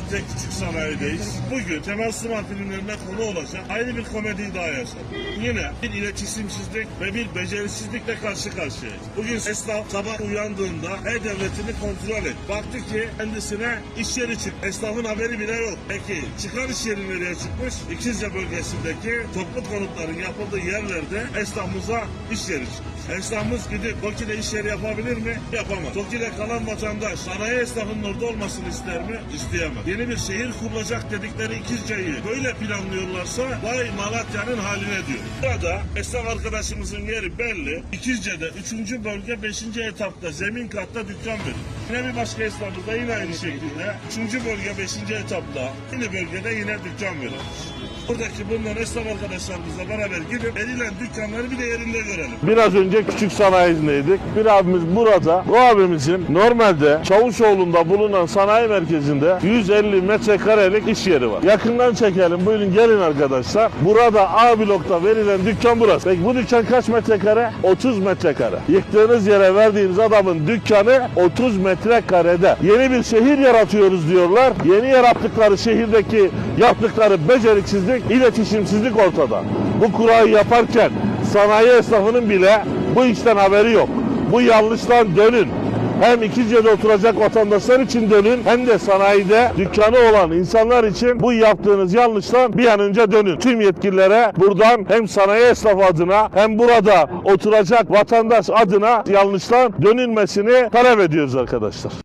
Malatya Küçük Sanayi'deyiz. Bugün Kemal Sunal filmlerine konu olacak ayrı bir komedi daha yaşadık. Yine bir iletişimsizlik ve bir becerisizlikle karşı karşıyayız. Bugün esnaf sabah uyandığında e-devletini kontrol et. Baktı ki kendisine iş yeri çık. Esnafın haberi bile yok. Peki çıkan iş yeri nereye çıkmış? İkizce bölgesindeki toplu konutların yapıldığı yerlerde esnafımıza iş yeri çıkmış. Esnafımız gidip Toki'de iş yeri yapabilir mi? Yapamaz. Toki'de kalan vatandaş sanayi esnafının orada olmasını ister mi? İsteyemez. Yeni bir şehir kurulacak dedikleri İkizce'yi böyle planlıyorlarsa vay Malatya'nın haline diyor. Burada esnaf arkadaşımızın yeri belli. İkizce'de 3. bölge 5. etapta zemin katta dükkan verir. Yine bir başka esnafı da yine aynı şekilde 3. bölge 5. etapta yine bölgede yine dükkan verir. Buradaki bulunan esnaf arkadaşlarımızla beraber gidip verilen dükkanları bir de yerinde görelim. Biraz önce küçük sanayindeydik. Bir abimiz burada. Bu abimizin normalde Çavuşoğlu'nda bulunan sanayi merkezinde 150 metrekarelik iş yeri var. Yakından çekelim. Buyurun gelin arkadaşlar. Burada A blokta verilen dükkan burası. Peki bu dükkan kaç metrekare? 30 metrekare. Yıktığınız yere verdiğiniz adamın dükkanı 30 metrekarede. Yeni bir şehir yaratıyoruz diyorlar. Yeni yarattıkları şehirdeki yaptıkları beceriksizlik, iletişimsizlik ortada. Bu kurayı yaparken sanayi esnafının bile bu işten haberi yok. Bu yanlıştan dönün. Hem İkizce'de oturacak vatandaşlar için dönün hem de sanayide dükkanı olan insanlar için bu yaptığınız yanlıştan bir an önce dönün. Tüm yetkililere buradan hem sanayi esnafı adına hem burada oturacak vatandaş adına yanlıştan dönülmesini talep ediyoruz arkadaşlar.